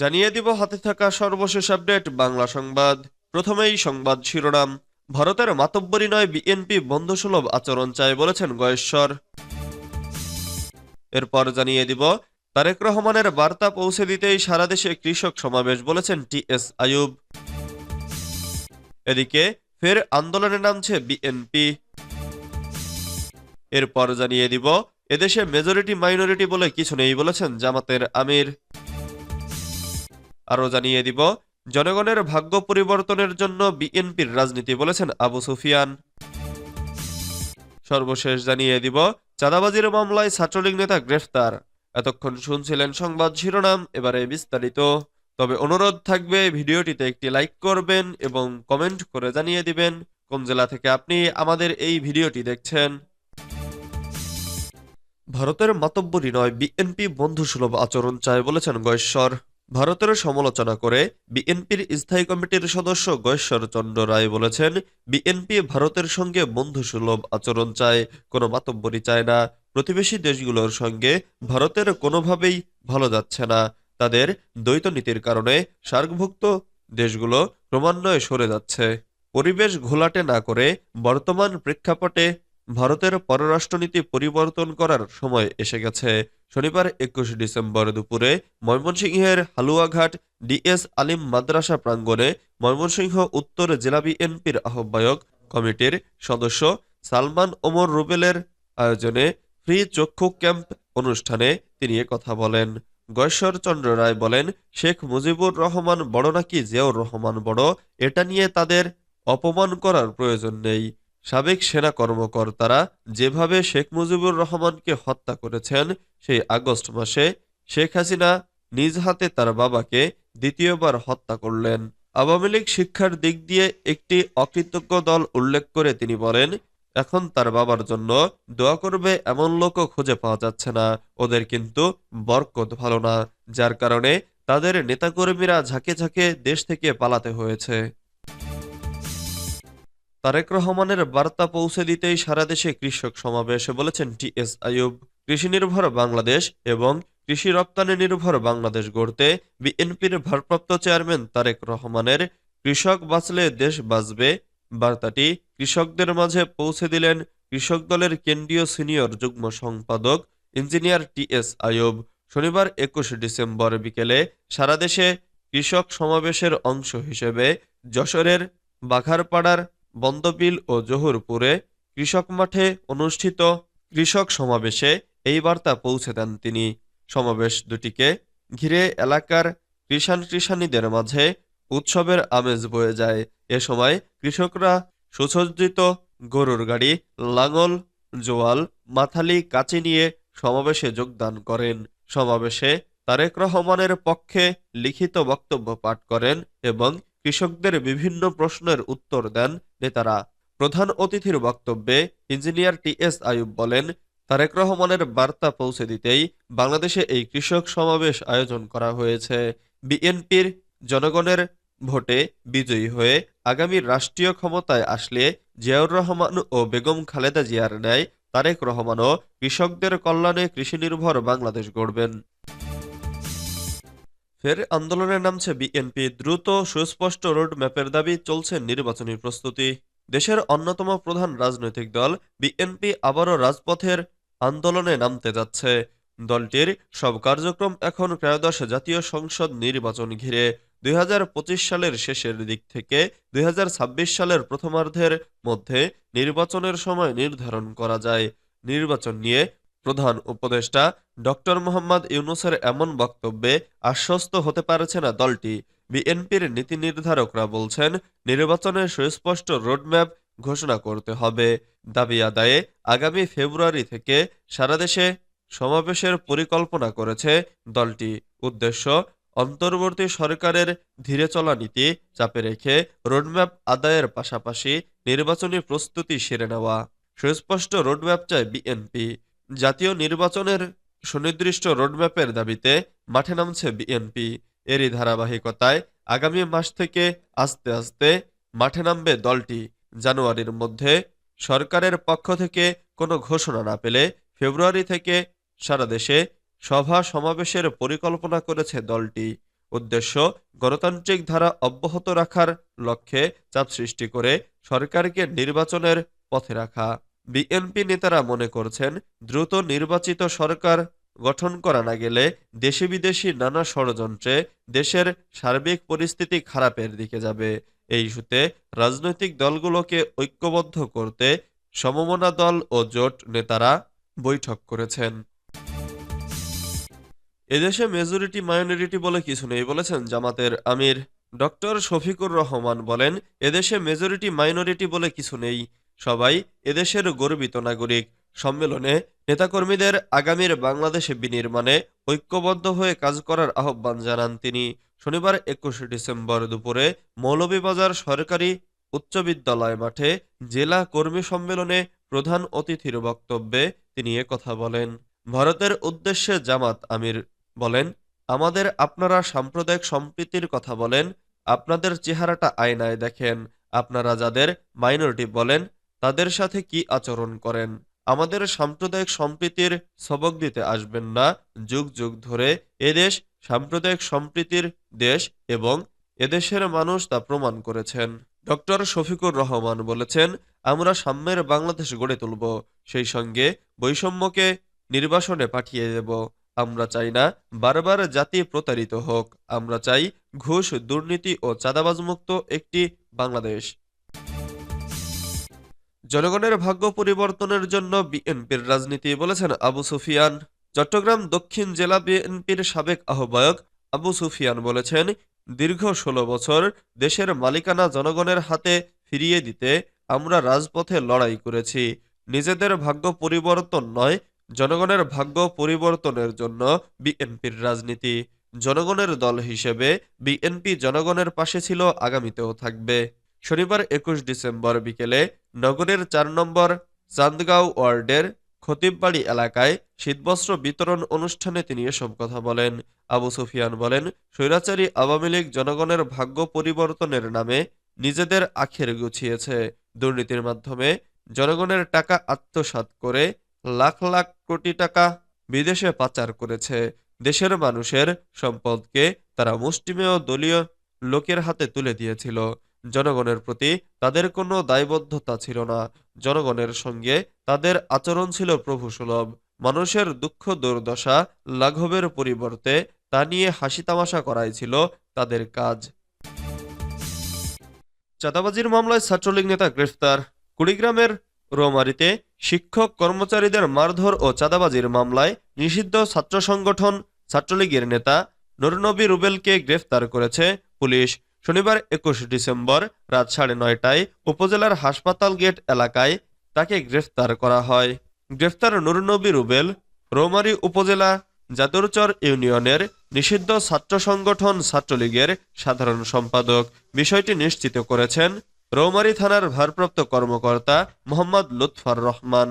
জানিয়ে দিব হাতে থাকা সর্বশেষ আপডেট, বাংলা সংবাদ। প্রথমেই সংবাদ শিরোনাম। ভারতের মাতব্বরী নয় বিএনপি বন্ধুসুলভ আচরণ চায় বলেছেন গয়েশ্বর। এরপর জানিয়ে দিব, তারেক রহমানের বার্তা পৌঁছে দিতেই সারা দেশে কৃষক সমাবেশ বলেছেন টি এস আয়ুব এদিকে ফের আন্দোলনে নামছে বিএনপি। এরপর জানিয়ে দিব, এদেশে মেজরিটি মাইনরিটি বলে কিছু নেই বলেছেন জামাতের আমির। আরও জানিয়ে দিব, জনগণের ভাগ্য পরিবর্তনের জন্য বিএনপির রাজনীতি বলেছেন আবু সুফিয়ান। সর্বশেষ জানিয়ে দিব, চাঁদাবাজির মামলায় ছাত্রলীগ নেতা গ্রেফতার। এতক্ষণ শুনছিলেন সংবাদ শিরোনাম, এবারে বিস্তারিত। তবে অনুরোধ থাকবে, ভিডিওটিতে একটি লাইক করবেন এবং কমেন্ট করে জানিয়ে দিবেন কোন জেলা থেকে আপনি আমাদের এই ভিডিওটি দেখছেন। ভারতের মাতব্বরী নয়, বিএনপি বন্ধুসুলভ আচরণ চায় বলেছেন গয়েশ্বর। ভারতের সমালোচনা করে বিএনপির স্থায়ী কমিটির সদস্য গয়েশ্বর চন্দ্র রায় বলেছেন, বিএনপি ভারতের সঙ্গে বন্ধুসুলভ আচরণ চায়, কোনো মাতব্বরী চায় না। প্রতিবেশী দেশগুলোর সঙ্গে ভারতের কোনোভাবেই ভালো যাচ্ছে না। তাদের দ্বৈত নীতির কারণে সার্কভুক্ত দেশগুলো ক্রমান্বয়ে সরে যাচ্ছে। পরিবেশ ঘোলাটে না করে বর্তমান প্রেক্ষাপটে ভারতের পররাষ্ট্রনীতি পরিবর্তন করার সময় এসে গেছে। শনিবার একুশ ডিসেম্বর দুপুরে ময়মনসিংহের হালুয়াঘাট ডিএস আলিম মাদ্রাসা প্রাঙ্গণে ময়মনসিংহ উত্তর জেলা বিএনপির আহ্বায়ক কমিটির সদস্য সালমান ওমর রুবেলের আয়োজনে ফ্রি চক্ষু ক্যাম্প অনুষ্ঠানে তিনি কথা বলেন। গয়েশ্বর চন্দ্র রায় বলেন, শেখ মুজিবুর রহমান বড় নাকি জিয়াউর রহমান বড়? এটা নিয়ে তাদের অপমান করার প্রয়োজন নেই। সাবেক সেনা কর্মকর্তারা যেভাবে শেখ মুজিবুর রহমানকে হত্যা করেছেন সেই আগস্ট মাসে, শেখ হাসিনা নিজ হাতে তার বাবাকে দ্বিতীয়বার হত্যা করলেন। আওয়ামী লীগ শিক্ষার দিক দিয়ে একটি অকৃতজ্ঞ দল উল্লেখ করে তিনি বলেন, এখন তার বাবার জন্য দোয়া করবে এমন লোকও খুঁজে পাওয়া যাচ্ছে না। ওদের কিন্তু বরকত ভালো না, যার কারণে তাদের নেতাকর্মীরা ঝাঁকে ঝাঁকে দেশ থেকে পালাতে হয়েছে। তারেক রহমানের বার্তা পৌঁছে দিতেই সারা দেশে কৃষক সমাবেশে বলেছেন টি এস আয়ুব কৃষি নির্ভর বাংলাদেশ এবং কৃষি রপ্তানি নির্ভর বাংলাদেশ গড়তে বিএনপির ভারপ্রাপ্ত চেয়ারম্যান তারেক রহমানের কৃষক বাঁচলে দেশ বাঁচবে বার্তাটি কৃষকদের মাঝে পৌঁছে দিলেন কৃষক দলের কেন্দ্রীয় সিনিয়র যুগ্ম সম্পাদক ইঞ্জিনিয়ার টি এস আয়ুব শনিবার একুশ ডিসেম্বর বিকেলে সারা দেশে কৃষক সমাবেশের অংশ হিসেবে যশোরের বাঘারপাড়ার বন্দবিল ও জহুরপুরে কৃষক মাঠে অনুষ্ঠিত কৃষক সমাবেশে এই বার্তা পৌঁছে দেন তিনি। সমাবেশ দুটিকে ঘিরে এলাকার কৃষাণ কৃষাণীদের মাঝে উৎসবের আমেজ বয়ে যায়। এ সময় কৃষকরা সুসজ্জিত গরুর গাড়ি, লাঙল, জোয়াল, মাথালি, কাচি নিয়ে সমাবেশে যোগদান করেন। সমাবেশে তারেক রহমানের পক্ষে লিখিত বক্তব্য পাঠ করেন এবং কৃষকদের বিভিন্ন প্রশ্নের উত্তর দেন নেতারা প্রধান অতিথির বক্তব্যে ইঞ্জিনিয়ার টি এস আয়ুব বলেন, তারেক রহমানের বার্তা পৌঁছে দিতেই বাংলাদেশে এই কৃষক সমাবেশ আয়োজন করা হয়েছে। বিএনপির জনগণের ভোটে বিজয়ী হয়ে আগামী রাষ্ট্রীয় ক্ষমতায় আসলে জিয়াউর রহমান ও বেগম খালেদা জিয়ার ন্যায় তারেক রহমানও কৃষকদের কল্যাণে কৃষিনির্ভর বাংলাদেশ গড়বেন। ফের আন্দোলনে নামছে বিএনপি। দ্রুত, সুস্পষ্ট রোড ম্যাপের দাবি চলছে নির্বাচনী প্রস্তুতি। দেশের অন্যতম প্রধান রাজনৈতিক দল বিএনপি আবারও রাজপথের আন্দোলনে নামতে যাচ্ছে। দলটির সব কার্যক্রম এখন ত্রয়োদশ জাতীয় সংসদ নির্বাচন ঘিরে। দুই হাজার পঁচিশ সালের শেষের দিক থেকে দুই হাজার ছাব্বিশ সালের প্রথমার্ধের মধ্যে নির্বাচনের সময় নির্ধারণ করা যায়। নির্বাচন নিয়ে প্রধান উপদেষ্টা ডক্টর মোহাম্মদ ইউনুসের এমন বক্তব্যে আশ্বস্ত হতে পারছে না দলটি। বিএনপির নীতি নির্ধারকরা বলছেন নির্বাচনের সুস্পষ্ট রোডম্যাপ ঘোষণা করতে হবে। দাবি আদায়ে আগামী ফেব্রুয়ারি থেকে সারা দেশে সমাবেশের পরিকল্পনা করেছে দলটি। উদ্দেশ্য, অন্তর্বর্তী সরকারের ধীরে চলা নীতি চাপে রেখে রোডম্যাপ আদায়ের পাশাপাশি নির্বাচনী প্রস্তুতি সেরে নেওয়া। সুস্পষ্ট রোডম্যাপ চায় বিএনপি। জাতীয় নির্বাচনের সুনির্দিষ্ট রোডম্যাপের দাবিতে মাঠে নামছে বিএনপি। এরই ধারাবাহিকতায় আগামী মাস থেকে আস্তে আস্তে মাঠে নামবে দলটি। জানুয়ারির মধ্যে সরকারের পক্ষ থেকে কোনো ঘোষণা না পেলে ফেব্রুয়ারি থেকে সারা দেশে সভা সমাবেশের পরিকল্পনা করেছে দলটি। উদ্দেশ্য, গণতান্ত্রিক ধারা অব্যাহত রাখার লক্ষ্যে চাপ সৃষ্টি করে সরকারকে নির্বাচনের পথে রাখা। বিএনপি নেতারা মনে করছেন, দ্রুত নির্বাচিত সরকার গঠন করা না গেলে দেশি বিদেশি নানা ষড়যন্ত্রে দেশের সার্বিক পরিস্থিতি খারাপের দিকে যাবে। এই ইস্যুতে রাজনৈতিক দলগুলোকে ঐক্যবদ্ধ করতে সমমনা দল ও জোট নেতারা বৈঠক করেছেন। এদেশে মেজরিটি, মাইনরিটি বলে কিছু নেই বলেছেন জামাতের আমির। ডক্টর শফিকুর রহমান বলেন, এদেশে মেজরিটি, মাইনরিটি বলে কিছু নেই। সবাই এদেশের গর্বিত নাগরিক। সম্মেলনে নেতাকর্মীদের আগামীর বাংলাদেশে বিনির্মাণে ঐক্যবদ্ধ হয়ে কাজ করার আহ্বান জানান তিনি। শনিবার একুশে ডিসেম্বর দুপুরে মৌলভীবাজার সরকারি উচ্চ বিদ্যালয় মাঠে জেলা কর্মী সম্মেলনে প্রধান অতিথির বক্তব্যে তিনি কথা বলেন। ভারতের উদ্দেশ্যে জামাত আমির বলেন, আমাদের আপনারা সাম্প্রদায়িক সম্প্রীতির কথা বলেন, আপনাদের চেহারাটা আয়নায় দেখেন। আপনারা যাদের মাইনরিটি বলেন তাদের সাথে কি আচরণ করেন? আমাদের সাম্প্রদায়িক সম্প্রীতির সবক দিতে আসবেন না। যুগ যুগ ধরে এদেশ সাম্প্রদায়িক সম্প্রীতির দেশ এবং এদেশের মানুষ তা প্রমাণ করেছেন। ডক্টর শফিকুর রহমান বলেছেন, আমরা সাম্যের বাংলাদেশ গড়ে তুলব। সেই সঙ্গে বৈষম্যকে নির্বাসনে পাঠিয়ে দেব। আমরা চাই না বারবার জাতি প্রতারিত হোক। আমরা চাই ঘুষ, দুর্নীতি ও চাঁদাবাজমুক্ত একটি বাংলাদেশ। জনগণের ভাগ্য পরিবর্তনের জন্য বিএনপির রাজনীতি বলেছেন আবু সুফিয়ান। চট্টগ্রাম দক্ষিণ জেলা বিএনপির সাবেক আহ্বায়ক আবু সুফিয়ান বলেছেন, দীর্ঘ ষোলো বছর দেশের মালিকানা জনগণের হাতে ফিরিয়ে দিতে আমরা রাজপথে লড়াই করেছি। নিজেদের ভাগ্য পরিবর্তন নয়, জনগণের ভাগ্য পরিবর্তনের জন্য বিএনপির রাজনীতি। জনগণের দল হিসেবে বিএনপি জনগণের পাশে ছিল, আগামীতেও থাকবে। শনিবার একুশ ডিসেম্বর বিকেলে নগরের চার নম্বর চান্দগাঁও ওয়ার্ডের খতিববাড়ি এলাকায় শীতবস্ত্র বিতরণ অনুষ্ঠানে তিনি এসব কথা বলেন। আবু সুফিয়ান বলেন, স্বৈরাচারী আওয়ামী লীগ জনগণের ভাগ্য পরিবর্তনের নামে নিজেদের আখের গুছিয়েছে। দুর্নীতির মাধ্যমে জনগণের টাকা আত্মসাৎ করে লাখ লাখ কোটি টাকা বিদেশে পাচার করেছে। দেশের মানুষের সম্পদকে তারা মুষ্টিমেয় দলীয় লোকের হাতে তুলে দিয়েছিল। জনগণের প্রতি তাদের কোনো দায়বদ্ধতা ছিল না। জনগণের সঙ্গে তাদের আচরণ ছিল প্রভুসুলভ। মানুষের দুঃখ দুর্দশা লাঘবের পরিবর্তে তা নিয়ে হাসি তামাশা করাই ছিল তাদের কাজ। চাঁদাবাজির মামলায় ছাত্রলীগ নেতা গ্রেফতার। কুড়িগ্রামের রোমারিতে শিক্ষক কর্মচারীদের মারধর ও চাঁদাবাজির মামলায় নিষিদ্ধ ছাত্র সংগঠন ছাত্রলীগের নেতা নুরনবী রুবেলকে গ্রেফতার করেছে পুলিশ। শনিবার একুশ ডিসেম্বর রাত সাড়ে নয়টায় উপজেলার হাসপাতাল গেট এলাকায় তাকে গ্রেফতার করা হয়। গ্রেফতার নুরনবী রুবেল রৌমারী উপজেলা জাতুরচর ইউনিয়নের নিষিদ্ধ ছাত্র সংগঠন ছাত্রলীগের সাধারণ সম্পাদক। বিষয়টি নিশ্চিত করেছেন রৌমারী থানার ভারপ্রাপ্ত কর্মকর্তা মোহাম্মদ লুৎফার রহমান।